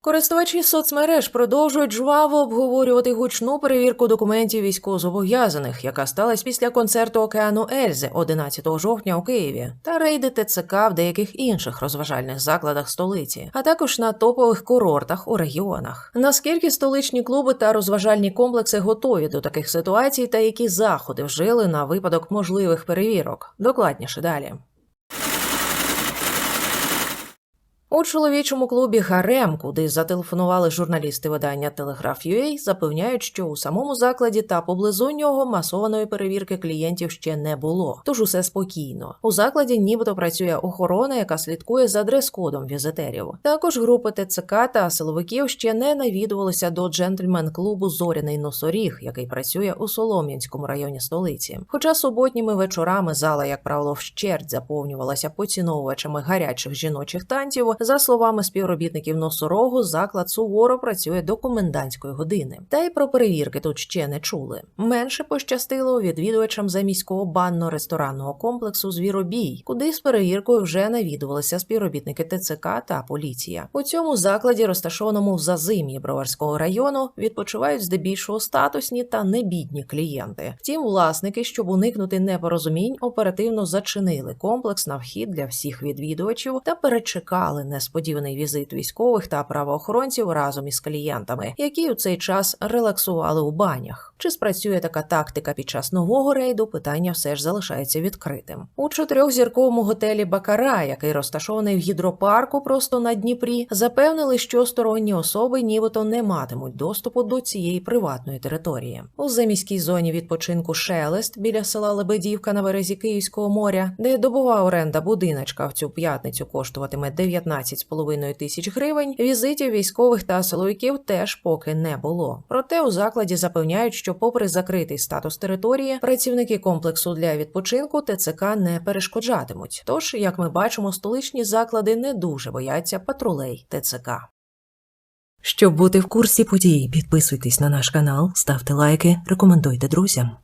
Користувачі соцмереж продовжують жваво обговорювати гучну перевірку документів військовозобов'язаних, яка сталася після концерту океану Ельзи 11 жовтня у Києві, та рейди ТЦК в деяких інших розважальних закладах столиці, а також на топових курортах у регіонах. Наскільки столичні клуби та розважальні комплекси готові до таких ситуацій, та які заходи вжили на випадок можливих перевірок? Докладніше далі. У чоловічому клубі Гарем, куди зателефонували журналісти видання Телеграф.UA, запевняють, що у самому закладі та поблизу нього масованої перевірки клієнтів ще не було. Тож усе спокійно. У закладі нібито працює охорона, яка слідкує за дрес-кодом візитерів. Також групи ТЦК та силовиків ще не навідувалися до джентльмен-клубу Зоряний носоріг, який працює у Солом'янському районі столиці. Хоча суботніми вечорами зала, як правило, вщерть заповнювалася поціновувачами гарячих жіночих танців. За словами співробітників носорогу, заклад суворо працює до комендантської години. Та й про перевірки тут ще не чули. Менше пощастило відвідувачам заміського банно-ресторанного комплексу Звіробій, куди з перевіркою вже навідувалися співробітники ТЦК та поліція. У цьому закладі, розташованому в зазим'ї Броварського району, відпочивають здебільшого статусні та небідні клієнти. Втім, власники, щоб уникнути непорозумінь, оперативно зачинили комплекс на вхід для всіх відвідувачів та перечекали несподіваний візит військових та правоохоронців разом із клієнтами, які у цей час релаксували у банях. Чи спрацює така тактика під час нового рейду? Питання все ж залишається відкритим. У чотирьохзірковому готелі Бакара, який розташований в гідропарку просто на Дніпрі, запевнили, що сторонні особи нібито не матимуть доступу до цієї приватної території. У заміській зоні відпочинку Шелест біля села Лебедівка на березі Київського моря, де добова оренда будиночка в цю п'ятницю коштуватиме 19,5 тисяч гривень. Візитів військових та силовиків теж поки не було. Проте у закладі запевняють, що, попри закритий статус території, працівники комплексу для відпочинку ТЦК не перешкоджатимуть. Тож, як ми бачимо, столичні заклади не дуже бояться патрулей ТЦК. Щоб бути в курсі подій, підписуйтесь на наш канал, ставте лайки, рекомендуйте друзям.